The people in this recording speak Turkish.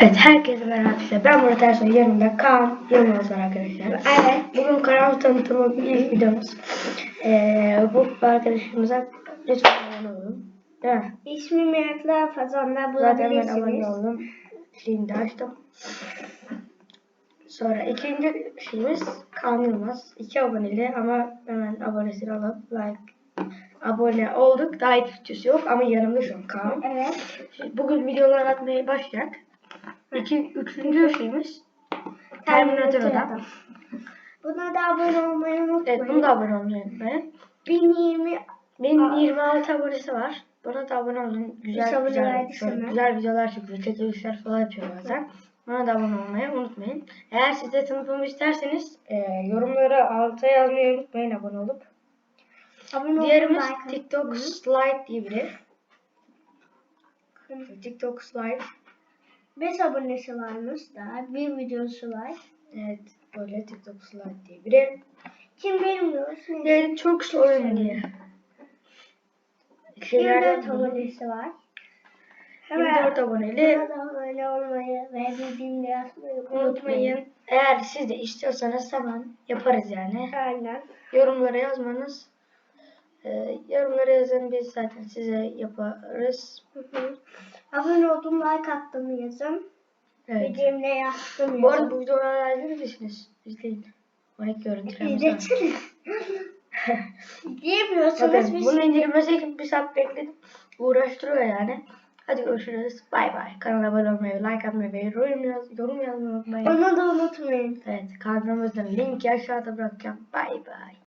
Evet herkese merhaba arkadaşlar. Ben Murat Ersoy. Yanımda Kaan Yılmaz var arkadaşlar. Evet. Bugün kanal tanıtımı ilk videomuz. Ee, bu arkadaşımıza lütfen abone olun. Değil mi? İsmi Meraklı Fazan'da Zaten ben abone oldum. De açtım. Sonra ikinci şeyimiz Kaan Yılmaz. İki aboneli ama hemen abonesini alıp like abone olduk. Daha videosu yok ama yanımda şu an Kaan. Evet. Bugün videolar atmaya başlayacak. İki, üçüncü şeyimiz Terminator Adam. Buna da abone olmayı unutmayın. Evet bunu da abone olmayı unutmayın. 1020 Benim Aa. 26 abonesi var. Buna da abone olun. Güzel abone güzel, sana. güzel videolar çıkıyor. Çekilişler falan yapıyor bazen. Buna da abone olmayı unutmayın. Eğer siz de tanıtmamı isterseniz e, yorumlara alta yazmayı unutmayın abone olup. abone Diğerimiz like TikTok. Slide diye biri. TikTok Slide. 5 abonesi varmış daha. Bir videosu var. Evet böyle TikTok Slide diye biri. Kim bilmiyor. Yani çok oyun diye. 24 abonesi var. 24 aboneli. Da abone olmayı ve bildiğimde yazmayı unutmayın. Unutmayın. Eğer siz de istiyorsanız hemen yaparız yani. Aynen. Yorumlara yazmanız. E, yorumlara yazın biz zaten size yaparız. Hı hı. Abone oldum, like attım yazın. Evet. Bildiğimde yazdım Bu arada yazın. bu videoları izleyebilirsiniz. İzleyin. Like görüntülerimiz var. İzletsene. Diyemiyorsanız Bakın biz bunun indirilmesi için bir saat bekledim. Uğraştırıyor yani. Hadi görüşürüz. Bay bay. Kanala abone olmayı, like atmayı ve yorum, yaz, yorum yazmayı unutmayın. onu da unutmayın. Evet kanalımızın linki aşağıda bırakacağım. Bay bay.